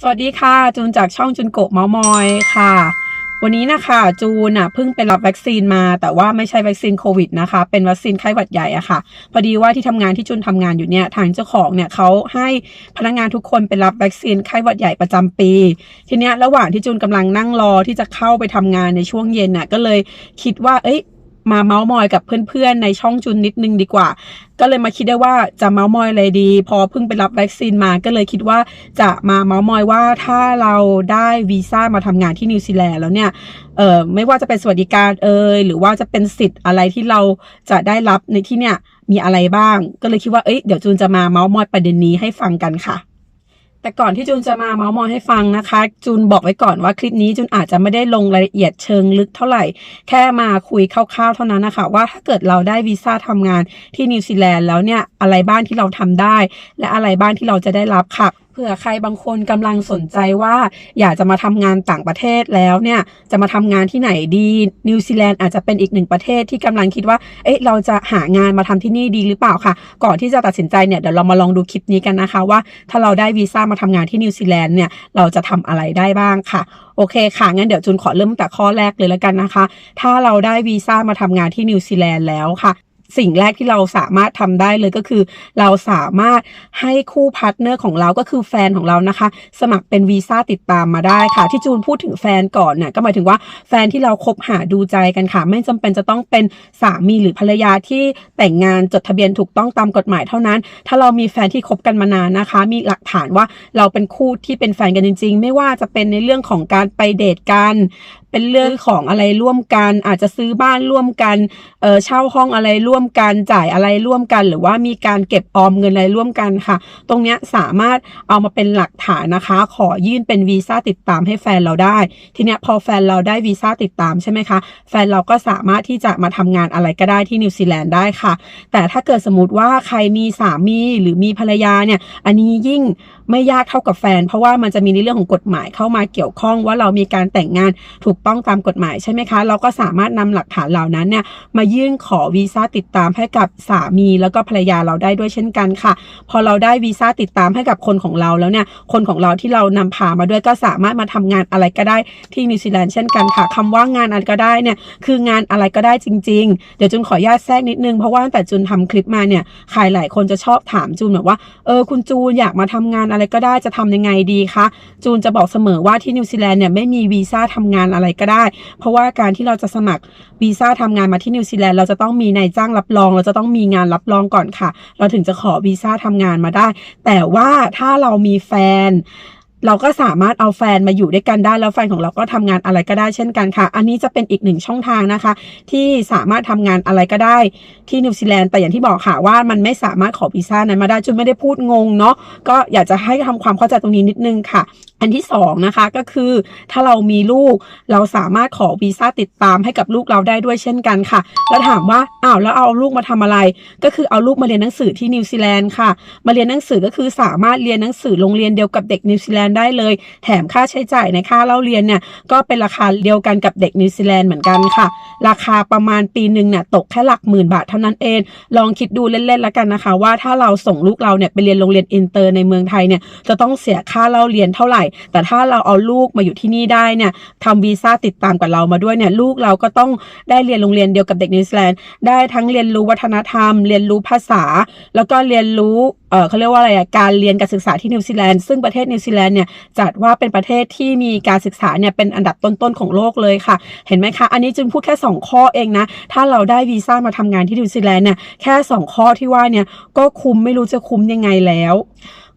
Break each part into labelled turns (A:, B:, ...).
A: สวัสดีค่ะ จูนจากช่องจุนโกะเมามอยค่ะ วันนี้นะคะจูนอะเพิ่งไปรับวัคซีนมา แต่ว่าไม่ใช่วัคซีนโควิดนะคะ เป็นวัคซีนไข้หวัดใหญ่อะค่ะ พอดีว่าที่ทำงานที่จูนทำงานอยู่เนี่ยทางเจ้าของเนี่ยเขาให้พนักงานทุกคนไปรับวัคซีนไข้หวัดใหญ่ประจำปี ทีเนี้ยระหว่างที่จูนกำลังนั่งรอที่จะเข้าไปทำงานในช่วงเย็นน่ะก็เลยคิดว่าเอ้ย มาเมาส์มอยกับเพื่อนๆในช่องจุนนิดนึงดีกว่า ก็เลยมาคิดได้ว่าจะเมาส์มอยอะไรดี พอเพิ่งไปรับวัคซีนมาก็เลยคิดว่าจะมาเมาส์มอยว่าถ้าเราได้วีซ่ามาทำงานที่นิวซีแลนด์แล้วเนี่ยเออไม่ว่าจะเป็นสวัสดิการเอยหรือว่าจะเป็นสิทธิ์อะไรที่เราจะได้รับในที่เนี่ยมีอะไรบ้าง ก็เลยคิดว่าเอ้ยเดี๋ยวจูนจะมาเมาส์มอยประเด็นนี้ให้ฟังกันค่ะ แต่ก่อนที่จูนจะมาเมาส์มอยให้ฟังนะคะ จูนบอกไว้ก่อนว่าคลิปนี้จูนอาจจะไม่ได้ลงรายละเอียดเชิงลึกเท่าไหร่ แค่มาคุยคร่าวๆเท่านั้นนะคะว่าถ้าเกิดเราได้วีซ่าทำงานที่นิวซีแลนด์แล้วเนี่ยอะไรบ้างที่เราทำได้ และอะไรบ้างที่เราจะได้รับค่ะ ผื่อใครบางคนกำลังสนใจว่าอยากจะมาทำงานต่างประเทศแล้วเนี่ยจะมาทำงานที่ไหนดีนิวซีแลนด์อาจจะเป็นอีกหนึ่งประเทศที่กำลังคิดว่าเอ๊ะเราจะหางานมาทำที่นี่ดีหรือเปล่าค่ะ ก่อนที่จะตัดสินใจเนี่ยเดี๋ยวเรามาลองดูคลิปนี้กันนะคะว่า ถ้าเราได้วีซ่ามาทำงานที่นิวซีแลนด์เนี่ยเราจะทำอะไรได้บ้างค่ะโอเคค่ะงั้นเดี๋ยวจูนขอเริ่มแต่ข้อแรกเลยแล้วกันนะคะ ถ้าเราได้วีซ่ามาทำงานที่นิวซีแลนด์แล้วค่ะ สิ่งแรกที่เราสามารถทำได้เลยก็คือ เราสามารถให้คู่พาร์ทเนอร์ของเราก็คือแฟนของเรานะคะ สมัครเป็นวีซ่าติดตามมาได้ค่ะ ที่จูนพูดถึงแฟนก่อนเนี่ยก็หมายถึงว่าแฟนที่เราคบหาดูใจกันค่ะ ไม่จำเป็นจะต้องเป็นสามีหรือภรรยาที่แต่งงานจดทะเบียนถูกต้องตามกฎหมายเท่านั้น ถ้าเรามีแฟนที่คบกันมานานนะคะ มีหลักฐานว่าเราเป็นคู่ที่เป็นแฟนกันจริง ๆ ไม่ว่าจะเป็นในเรื่องของการไปเดทกันเป็นเรื่องของอะไรร่วมกัน อาจจะซื้อบ้านร่วมกันเออเช่าห้องอะไรร่วมมกันจ่ายอะไรร่วมกัน หรือว่ามีการเก็บออมเงินอะไรร่วมกันค่ะ ตรงเนี้ยสามารถเอามาเป็นหลักฐานนะคะ ขอยื่นเป็นวีซ่าติดตามให้แฟนเราได้ ทีเนี้ยพอแฟนเราได้วีซ่าติดตามใช่ไหมคะ แฟนเราก็สามารถที่จะมาทำงานอะไรก็ได้ที่นิวซีแลนด์ได้ค่ะ แต่ถ้าเกิดสมมติว่าใครมีสามีหรือมีภรรยาเนี่ย อันนี้ยิ่ง ไม่ยากเท่ากับแฟน เพราะว่ามันจะมีในเรื่องของกฎหมายเข้ามาเกี่ยวข้องว่าเรามีการแต่งงานถูกต้องตามกฎหมายใช่ไหมคะ เราก็สามารถนำหลักฐานเหล่านั้นเนี่ยมายื่นขอวีซ่าติดตามให้กับสามีแล้วก็ภรรยาเราได้ด้วยเช่นกันค่ะ พอเราได้วีซ่าติดตามให้กับคนของเราแล้วเนี่ยคนของเราที่เรานำพามาด้วยก็สามารถมาทำงานอะไรก็ได้ที่นิวซีแลนด์เช่นกันค่ะคำว่างานอะไรก็ได้เนี่ยคืองานอะไรก็ได้จริง ๆ เดี๋ยวจุนขออนุญาตแทรกนิดนึงเพราะว่าตั้งแต่จุนทำคลิปมาเนี่ยใครหลายคนจะชอบถามจูนแบบว่าเออคุณจูนอยากมาทำงานอะไรก็ได้จะทำยังไงดีคะจูนจะบอกเสมอว่าที่นิวซีแลนด์เนี่ยไม่มีวีซ่าทำงานอะไรก็ได้ เพราะว่าการที่เราจะสมัครวีซ่าทำงานมาที่นิวซีแลนด์เราจะต้องมีนายจ้างรับรอง เราจะต้องมีงานรับรองก่อนค่ะ เราถึงจะขอวีซ่าทำงานมาได้ แต่ว่าถ้าเรามีแฟน เราก็สามารถเอาแฟนมาอยู่ด้วยกันได้แล้วแฟนของเราก็ทำงานอะไรก็ได้เช่นกันค่ะ อันนี้จะเป็นอีกหนึ่งช่องทางนะคะ ที่สามารถทำงานอะไรก็ได้ที่นิวซีแลนด์แต่อย่างที่บอกค่ะว่ามันไม่สามารถขอวีซ่านั้นมาได้จุนไม่ได้พูดงงเนาะก็อยากจะให้ทำความเข้าใจตรงนี้นิดนึงค่ะ อันที่สองนะคะก็คือถ้าเรามีลูกเราสามารถขอวีซ่าติดตามให้กับลูกเราได้ด้วยเช่นกันค่ะ แล้วถามว่าอ้าวแล้วเอาลูกมาทำอะไร ก็คือเอาลูกมาเรียนหนังสือที่นิวซีแลนด์ค่ะ มาเรียนหนังสือก็คือสามารถเรียนหนังสือโรงเรียนเดียวกับเด็กนิวซีแลนด์ได้เลย แถมค่าใช้จ่ายในค่าเล่าเรียนเนี่ยก็เป็นราคาเดียวกันกับเด็กนิวซีแลนด์เหมือนกันค่ะ ราคาประมาณปีหนึ่งเนี่ยตกแค่หลักหมื่นบาทเท่านั้นเอง ลองคิดดูเล่นๆแล้วกันนะคะ ว่าถ้าเราส่งลูกเราเนี่ยไปเรียนโรงเรียนอินเตอร์ในเมืองไทยเนี่ยจะต้องเสียค่าเล่าเรียนเท่าไหร่ แต่ถ้าเราเอาลูกมาอยู่ที่นี่ได้เนี่ยทำวีซ่าติดตามกับเรามาด้วยเนี่ยลูกเราก็ต้องได้เรียนโรงเรียนเดียวกับเด็กนิวซีแลนด์ได้ทั้งเรียนรู้วัฒนธรรม เรียนรู้ภาษา แล้วก็เรียนรู้เออเขาเรียกว่าอะไรอะการเรียนการศึกษาที่นิวซีแลนด์ซึ่งประเทศนิวซีแลนด์เนี่ยจัดว่าเป็นประเทศที่มีการศึกษาเนี่ยเป็นอันดับต้นๆของโลกเลยค่ะ เห็นไหมคะ อันนี้จึงพูดแค่ 2 ข้อเองนะ ถ้าเราได้วีซ่ามาทำงานที่นิวซีแลนด์เนี่ยแค่ 2 ข้อที่ว่าเนี่ยก็คุ้มไม่รู้จะคุ้มยังไงแล้ว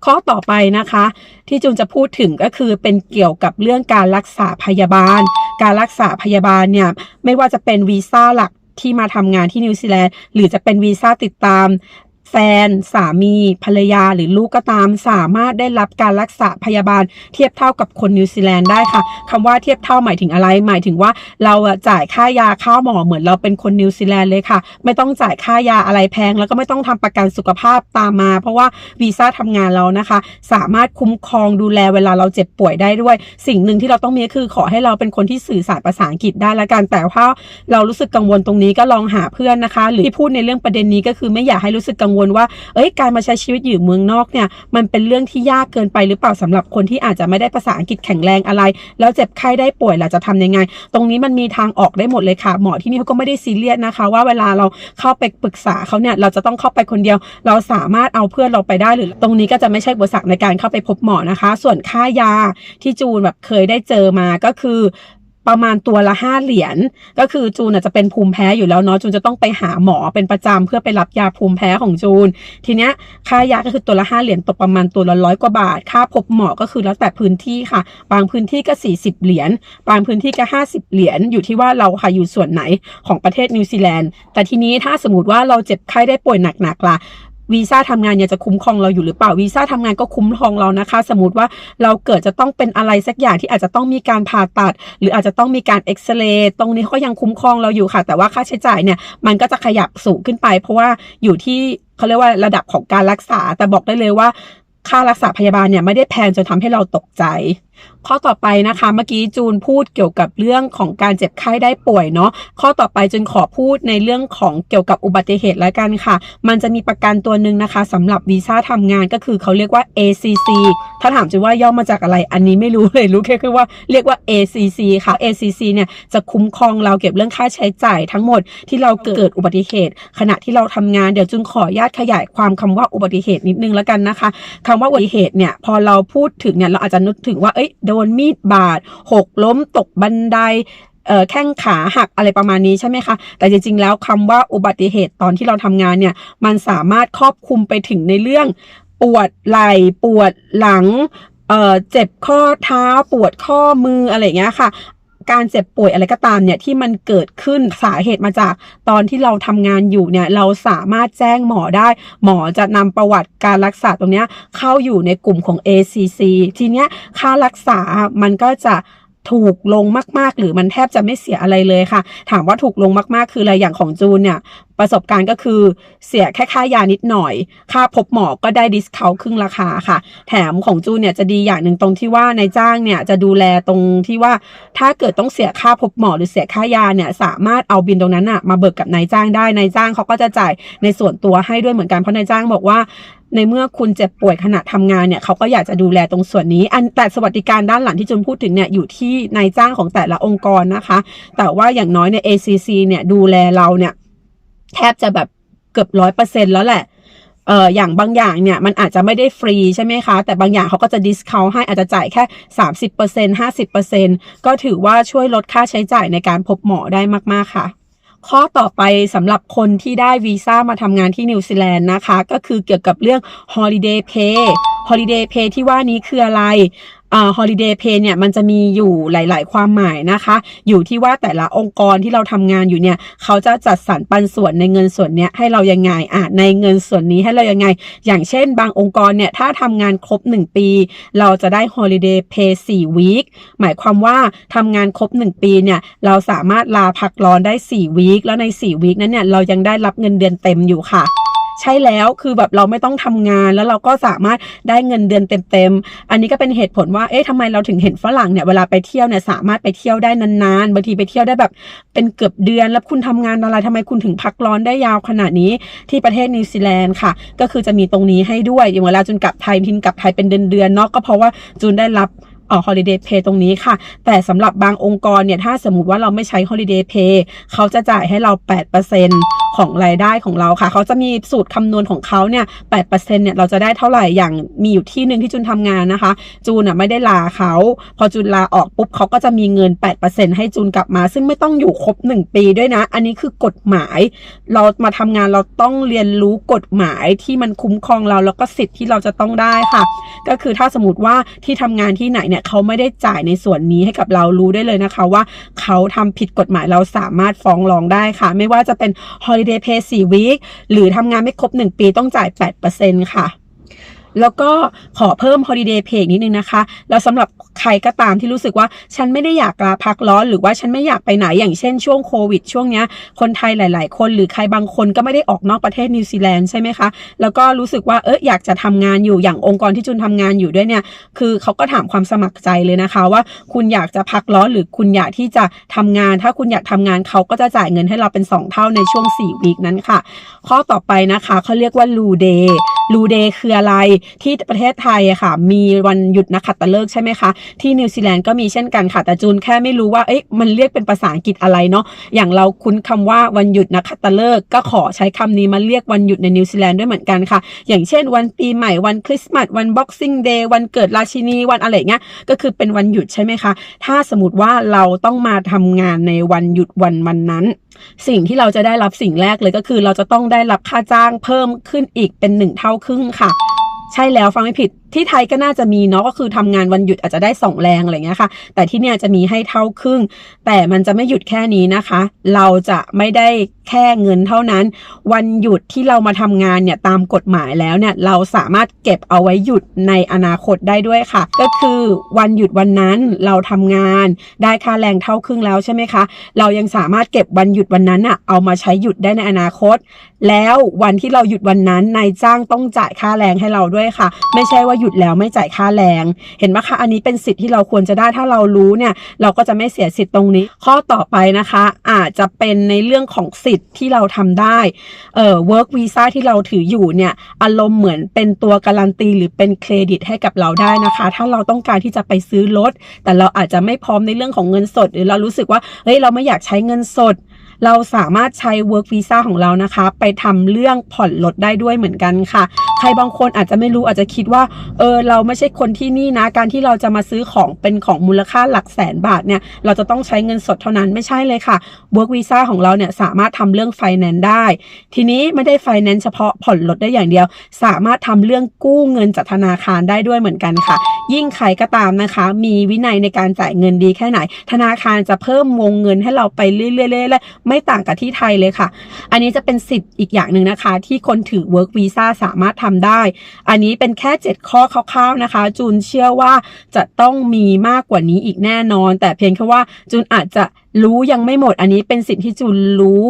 A: ข้อต่อไปนะคะ ที่จูนจะพูดถึงก็คือเป็นเกี่ยวกับเรื่องการรักษาพยาบาล การรักษาพยาบาลเนี่ยไม่ว่าจะเป็นวีซ่าหลักที่มาทำงานที่นิวซีแลนด์หรือจะเป็นวีซ่าติดตาม แฟน สามี ภรรยาหรือลูกก็ตาม สามารถได้รับการรักษาพยาบาล เทียบเท่ากับคนนิวซีแลนด์ได้ค่ะคำว่าเทียบเท่าหมายถึงอะไร หมายถึงว่าเราจ่ายค่ายาค่าหมอเหมือนเราเป็นคนนิวซีแลนด์เลยค่ะ ไม่ต้องจ่ายค่ายาอะไรแพง แล้วก็ไม่ต้องทำประกันสุขภาพตามมา เพราะว่าวีซ่าทำงานเรานะคะ สามารถคุ้มครองดูแลเวลาเราเจ็บป่วยได้ด้วย สิ่งหนึ่งที่เราต้องมีก็คือขอให้เราเป็นคนที่สื่อสารภาษาอังกฤษได้ละกันแต่ว่าเรารู้สึกกังวลตรงนี้ก็ลองหาเพื่อนนะคะ หรือที่พูดในเรื่องประเด็นนี้ก็คือไม่อยากให้รู้สึกกังวลวลว่า เอ้ยการมาใช้ชีวิตอยู่เมืองนอกเนี่ยมันเป็นเรื่องที่ยากเกินไปหรือเปล่าสำหรับคนที่อาจจะไม่ได้ภาษาอังกฤษแข็งแรงอะไร แล้วเจ็บไข้ได้ป่วยล่ะจะทำยังไง ตรงนี้มันมีทางออกได้หมดเลยค่ะ หมอที่นี่เขาก็ไม่ได้ซีเรียสนะคะ ว่าเวลาเราเข้าไปปรึกษาเขาเนี่ยเราจะต้องเข้าไปคนเดียว เราสามารถเอาเพื่อนเราไปได้หรือ ตรงนี้ก็จะไม่ใช่อุปสรรคในการเข้าไปพบหมอนะคะ ส่วนค่ายาที่จูนแบบเคยได้เจอมาก็คือ ประมาณตัวละห้าเหรียญก็คือจูนอาจจะเป็นภูมิแพ้อยู่แล้วเนาะจูนจะต้องไปหาหมอเป็นประจำเพื่อไปรับยาภูมิแพ้ของจูน ทีเนี้ยค่ายาก็คือตัวละห้าเหรียญตกประมาณตัวละร้อยกว่าบาท ค่าพบหมอก็คือแล้วแต่พื้นที่ค่ะ บางพื้นที่ก็40เหรียญบางพื้นที่ก็50เหรียญอยู่ที่ว่าเราค่ะอยู่ส่วนไหนของประเทศนิวซีแลนด์แต่ทีนี้ถ้าสมมติว่าเราเจ็บไข้ได้ป่วยหนักๆล่ะ วีซ่าทำงานเนี่ยจะคุ้มครองเราอยู่หรือเปล่าวีซ่าทำงานก็คุ้มครองเรานะคะ สมมติว่าเราเกิดจะต้องเป็นอะไรสักอย่างที่อาจจะต้องมีการผ่าตัด หรืออาจจะต้องมีการเอ็กซเรย์ตรงนี้ก็ยังคุ้มครองเราอยู่ค่ะ แต่ว่าค่าใช้จ่ายเนี่ยมันก็จะขยับสูงขึ้นไป เพราะว่าอยู่ที่เขาเรียกว่าระดับของการรักษา แต่บอกได้เลยว่าค่ารักษาพยาบาลเนี่ยไม่ได้แพงจนทำให้เราตกใจ ข้อต่อไปนะคะเมื่อกี้จูนพูดเกี่ยวกับเรื่องของการเจ็บไข้ได้ป่วยเนาะข้อต่อไปจูนขอพูดในเรื่องของเกี่ยวกับอุบัติเหตุแล้วกันค่ะ มันจะมีประกันตัวหนึ่งนะคะสำหรับวีซ่าทำงานก็คือเขาเรียกว่า ACC ถ้าถามจูนว่าย่อมาจากอะไรอันนี้ไม่รู้เลยรู้แค่คือว่าเรียกว่า ACC ค่ะ ACC เนี่ยจะคุ้มครองเราเก็บเรื่องค่าใช้จ่ายทั้งหมดที่เราเกิดอุบัติเหตุ ขณะที่เราทำงานเดี๋ยวจูนขออนุญาตขยายความคำว่าอุบัติเหตุนิดนึงแล้วกันนะคะคำว่าอุบัติเหตุเนี่ยพอเราพูดถึงเนี่ยเราอาจจะนึกถึงว่าเอ้ยโดนมีดบาดหกล้มตกบันไดเออแข้งขาหักอะไรประมาณนี้ใช่ไหมคะ แต่จริงๆ แล้วคำว่าอุบัติเหตุตอนที่เราทำงานเนี่ย มันสามารถครอบคลุมไปถึงในเรื่องปวดไหล่ปวดหลังเออเจ็บข้อเท้าปวดข้อมืออะไรเงี้ยค่ะ การเจ็บป่วยอะไรก็ตามเนี่ยที่มันเกิดขึ้นสาเหตุมาจากตอนที่เราทำงานอยู่เนี่ยเราสามารถแจ้งหมอได้ หมอจะนำประวัติการรักษาตรงนี้เข้าอยู่ในกลุ่มของ ACC ทีเนี้ยค่ารักษามันก็จะ ถูกลงมากๆ หรือมันแทบจะไม่เสียอะไรเลยค่ะ ถามว่าถูกลงมากๆ คืออะไรอย่างของจูนเนี่ยประสบการณ์ก็คือเสียแค่ค่ายานิดหน่อย ค่าพบหมอก็ได้ดิสเคาครึ่งราคาค่ะ แถมของจูนเนี่ยจะดีอย่างหนึ่งตรงที่ว่านายจ้างเนี่ยจะดูแลตรงที่ว่าถ้าเกิดต้องเสียค่าพบหมอหรือเสียค่ายาเนี่ยสามารถเอาบินตรงนั้นอะมาเบิกกับนายจ้างได้ นายจ้างเขาก็จะจ่ายในส่วนตัวให้ด้วยเหมือนกันเพราะนายจ้างบอกว่า ในเมื่อคุณเจ็บป่วยขณะทำงานเนี่ยเขาก็อยากจะดูแลตรงส่วนนี้ อันแต่สวัสดิการด้านหลังที่จุนพูดถึงเนี่ยอยู่ที่นายจ้างของแต่ละองค์กรนะคะ แต่ว่าอย่างน้อยใน ACC เนี่ยดูแลเราเนี่ยแทบจะแบบเกือบร้อยเปอร์เซ็นแล้วแหละเอ่ออย่างบางอย่างเนี่ยมันอาจจะไม่ได้ฟรีใช่ไหมคะ แต่บางอย่างเขาก็จะดิสคาวให้อาจจะจ่ายแค่ 30% 50%ก็ถือว่าช่วยลดค่าใช้จ่ายในการพบหมอได้มาก ๆ ค่ะ ข้อต่อไปสำหรับคนที่ได้วีซ่ามาทำงานที่นิวซีแลนด์นะคะ ก็คือเกี่ยวกับเรื่อง holiday pay holiday pay ที่ว่านี้คืออะไร อ่า holiday pay เนี่ยมันจะมีอยู่หลาย ๆ ความหมายนะคะ อยู่ที่ว่าแต่ละองค์กรที่เราทำงานอยู่เนี่ย เขาจะจัดสรรปันส่วนในเงินส่วนเนี้ยให้เรายังไงอะในเงินส่วนนี้ให้เรายังไง อย่างเช่น บางองค์กรเนี่ยถ้าทำงานครบ 1 ปี เราจะได้ holiday pay 4 week หมายความว่าทำงานครบ 1 ปีเนี่ยเราสามารถลาพักร้อนได้4วีคแล้วใน4วีคนั้นเนี่ยเรายังได้รับเงินเดือนเต็มอยู่ค่ะ ใช่แล้วคือแบบเราไม่ต้องทำงานแล้วเราก็สามารถได้เงินเดือนเต็มๆอันนี้ก็เป็นเหตุผลว่าเอ๊ะทำไมเราถึงเห็นฝรั่งเนี่ยเวลาไปเที่ยวเนี่ยสามารถไปเที่ยวได้นานๆบางทีไปเที่ยวได้แบบเป็นเกือบเดือน แล้วคุณทำงานอะไรทำไมคุณถึงพักร้อนได้ยาวขนาดนี้ที่ประเทศนิวซีแลนด์ค่ะ ก็คือจะมีตรงนี้ให้ด้วยอย่างเวลาจุนกลับไทยพินกลับไทยเป็นเดือนๆเนาะก็เพราะว่าจุนได้รับเอ่อ holiday pay ตรงนี้ค่ะ แต่สำหรับบางองค์กรเนี่ย ถ้าสมมุติว่าเราไม่ใช้ holiday pay เขาจะจ่ายให้เรา 8% ของรายได้ของเราค่ะ เขาจะมีสูตรคำนวณของเขาเนี่ย8%เนี่ยเราจะได้เท่าไหร่อย่างมีอยู่ที่หนึ่งที่จูนทำงานนะคะ จูนอะไม่ได้ลาเขา พอจูนลาออกปุ๊บเขาก็จะมีเงิน8%ให้จูนกลับมา ซึ่งไม่ต้องอยู่ครบ1ปีด้วยนะ อันนี้คือกฎหมาย เรามาทำงานเราต้องเรียนรู้กฎหมายที่มันคุ้มครองเราแล้วก็สิทธิ์ที่เราจะต้องได้ค่ะ ก็คือถ้าสมมติว่าที่ทำงานที่ไหนเนี่ยเขาไม่ได้จ่ายในส่วนนี้ให้กับเรารู้ได้เลยนะคะว่า เขาทำผิดกฎหมายเราสามารถฟ้องร้องได้ค่ะ ไม่ว่าจะเป็น holiday pay 4 week หรือทำงานไม่ครบ 1 ปีต้องจ่าย 8%ค่ะแล้วก็ขอเพิ่ม holiday pay นิดนึงนะคะ แล้วสำหรับ ใครก็ตามที่รู้สึกว่าฉันไม่ได้อยากลาพักร้อน หรือว่าฉันไม่อยากไปไหนอย่างเช่นช่วงโควิด ช่วงเนี้ยคนไทยหลาย ๆ คนหรือใครบางคนก็ไม่ได้ออกนอกประเทศนิวซีแลนด์ใช่ไหมคะ แล้วก็รู้สึกว่าเอออยากจะทำงานอยู่อย่างองค์กรที่จุนทำงานอยู่ด้วยเนี่ย คือเขาก็ถามความสมัครใจเลยนะคะว่าคุณอยากจะพักร้อนหรือคุณอยากที่จะทำงาน ถ้าคุณอยากทำงานเขาก็จะจ่ายเงินให้เราเป็น 2 เท่าในช่วง4วีคนั้นค่ะ ข้อต่อไปนะคะเขาเรียกว่าลูเดย์ลูเดย์คืออะไรที่ประเทศไทยอะค่ะ มีวันหยุดนักขัตฤกษ์ใช่ไหมคะที่นิวซีแลนด์ก็มีเช่นกันค่ะแต่จูนแค่ไม่รู้ว่าเอ๊ะมันเรียกเป็นภาษาอังกฤษอะไรเนาะอย่างเราคุ้นคำว่าวันหยุดนักขัตฤกษ์ก็ขอใช้คำนี้มาเรียกวันหยุดในนิวซีแลนด์ด้วยเหมือนกันค่ะ อย่างเช่น วันปีใหม่วันคริสต์มาสวันบ็อกซิ่งเดย์วันเกิดราชินีวันอะไรเงี้ยก็คือเป็นวันหยุดใช่ไหมคะ ถ้าสมมติว่าเราต้องมาทำงานในวันหยุดวันวันนั้น สิ่งที่เราจะได้รับสิ่งแรกเลยก็คือเราจะต้องได้รับค่าจ้างเพิ่มขึ้นอีกเป็นหนึ่งเท่าครึ่งค่ะ ใช่แล้วฟังไม่ผิดที่ไทยก็น่าจะมีเนาะก็คือทำงานวันหยุดอาจจะได้สองแรงอะไรเงี้ยค่ะ แต่ที่เนี่ยจะมีให้เท่าครึ่ง แต่มันจะไม่หยุดแค่นี้นะคะ เราจะไม่ได้แค่เงินเท่านั้น วันหยุดที่เรามาทำงานเนี่ยตามกฎหมายแล้วเนี่ยเราสามารถเก็บเอาไว้หยุดในอนาคตได้ด้วยค่ะ ก็คือวันหยุดวันนั้นเราทำงานได้ค่าแรงเท่าครึ่งแล้วใช่ไหมคะ เรายังสามารถเก็บวันหยุดวันนั้นอะเอามาใช้หยุดได้ในอนาคต แล้ววันที่เราหยุดวันนั้นนายจ้างต้องจ่ายค่าแรงให้เราด้วยค่ะ ไม่ใช่ว่าหยุดแล้วไม่จ่ายค่าแรง เห็นไหมคะ อันนี้เป็นสิทธิ์ที่เราควรจะได้ถ้าเรารู้เนี่ย เราก็จะไม่เสียสิทธิ์ตรงนี้ ข้อต่อไปนะคะ อาจจะเป็นในเรื่องของสิทธิ์ที่เราทำได้เอ่อ work visa ที่เราถืออยู่เนี่ยอารมณ์เหมือนเป็นตัวการันตี หรือเป็นเครดิตให้กับเราได้นะคะ ถ้าเราต้องการที่จะไปซื้อรถแต่เราอาจจะไม่พร้อมในเรื่องของเงินสด หรือเรารู้สึกว่าเฮ้ยเราไม่อยากใช้เงินสดเราสามารถใช้ work visa ของเรานะคะ ไปทำเรื่องผ่อนรถได้ด้วยเหมือนกันค่ะ ใครบางคนอาจจะไม่รู้อาจจะคิดว่า เออเราไม่ใช่คนที่นี่นะ การที่เราจะมาซื้อของเป็นของมูลค่าหลักแสนบาทเนี่ยเราจะต้องใช้เงินสดเท่านั้นไม่ใช่เลยค่ะ work visa ของเราเนี่ยสามารถทำเรื่อง finance ได้ ทีนี้ไม่ได้ finance เฉพาะผ่อนรถได้อย่างเดียว สามารถทำเรื่องกู้เงินจากธนาคารได้ด้วยเหมือนกันค่ะ ยิ่งใครก็ตามนะคะ มีวินัยในการจ่ายเงินดีแค่ไหน ธนาคารจะเพิ่มวงเงินให้เราไปเรื่อยๆๆไม่ต่างกับที่ไทยเลยค่ะ อันนี้จะเป็นสิทธิ์อีกอย่างหนึ่งนะคะ ที่คนถือ work visa สามารถทำได้ อันนี้เป็นแค่ 7 ข้อคร่าวๆนะคะ จูนเชื่อว่าจะต้องมีมากกว่านี้อีกแน่นอน แต่เพียงแค่ว่าจูนอาจจะรู้ยังไม่หมดอันนี้เป็นสิ่งที่จูนรู้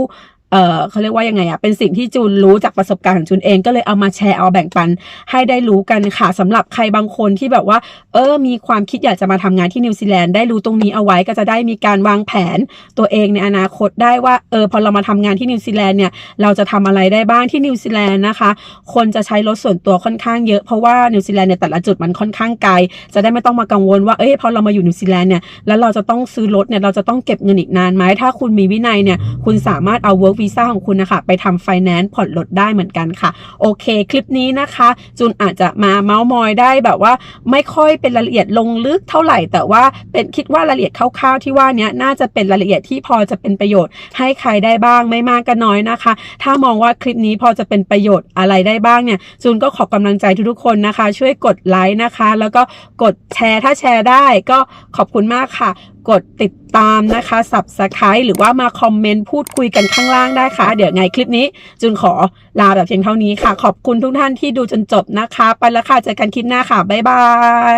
A: เออเขาเรียกว่ายังไงอะเป็นสิ่งที่จูนรู้จากประสบการณ์ของจูนเองก็เลยเอามาแชร์เอาแบ่งปันให้ได้รู้กันค่ะสำหรับใครบางคนที่แบบว่า เออ มีความคิดอยากจะมาทำงานที่นิวซีแลนด์ได้รู้ตรงนี้เอาไว้ก็จะได้มีการวางแผนตัวเองในอนาคตได้ว่าเออพอเรามาทำงานที่นิวซีแลนด์เนี่ยเราจะทำอะไรได้บ้างที่นิวซีแลนด์นะคะ คนจะใช้รถส่วนตัวค่อนข้างเยอะเพราะว่านิวซีแลนด์เนี่ยแต่ละจุดมันค่อนข้างไกล จะได้ไม่ต้องมากังวลว่าเอ้ยพอเรามาอยู่นิวซีแลนด์เนี่ยแล้วเราจะต้องซื้อรถเนี่ยเราจะต้องเก็บเงินอีกนานไหมถ้าคุณมีวินัยเนี่ยคุณสามารถเอา work visa ของคุณนะคะ ไปทำ finance ผ่อนรถได้เหมือนกันค่ะ โอเค คลิปนี้นะคะจูนอาจจะมาเมาส์มอยได้แบบว่า ไม่ค่อยเป็นรายละเอียดลงลึกเท่าไหร่ แต่ว่าเป็นคิดว่ารายละเอียดคร่าวๆที่ว่านี้น่าจะเป็นรายละเอียดที่พอจะเป็นประโยชน์ ให้ใครได้บ้างไม่มากก็น้อยนะคะ ถ้ามองว่าคลิปนี้พอจะเป็นประโยชน์อะไรได้บ้างเนี่ยจูนก็ขอกำลังใจทุกๆคนนะคะ ช่วยกดไลค์นะคะ แล้วก็กดแชร์ถ้าแชร์ได้ก็ขอบคุณมากค่ะกดติดตามนะคะ subscribe หรือว่ามาคอมเมนต์พูดคุยกันข้างล่างได้ค่ะ เดี๋ยวไงคลิปนี้ จุนขอลาแบบเพียงเท่านี้ค่ะ ขอบคุณทุกท่านที่ดูจนจบนะคะ ไปแล้วค่ะเจอกันคลิปหน้าค่ะ บ๊ายบา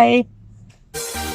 A: ย